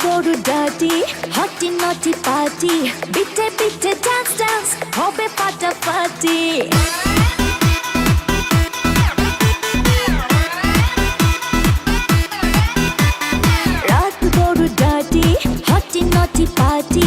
বড় ডাটি হটি নটি পার্টি বিটে বিটে ডান্স ডান্স হবে ফাটাফাটি রাত বড় ডাটি হটি নটি পার্টি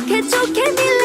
চোখে চোখে মিল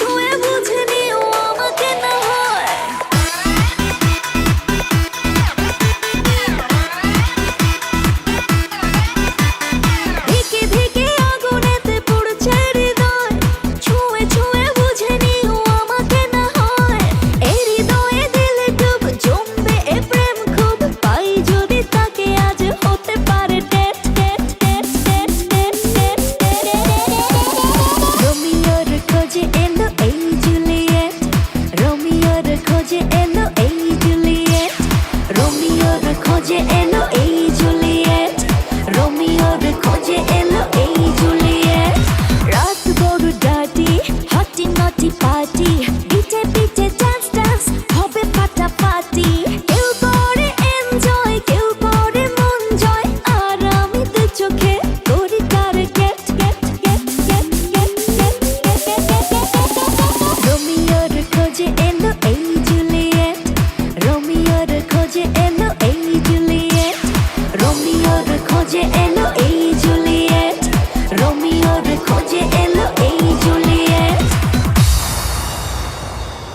出也不去。文字への意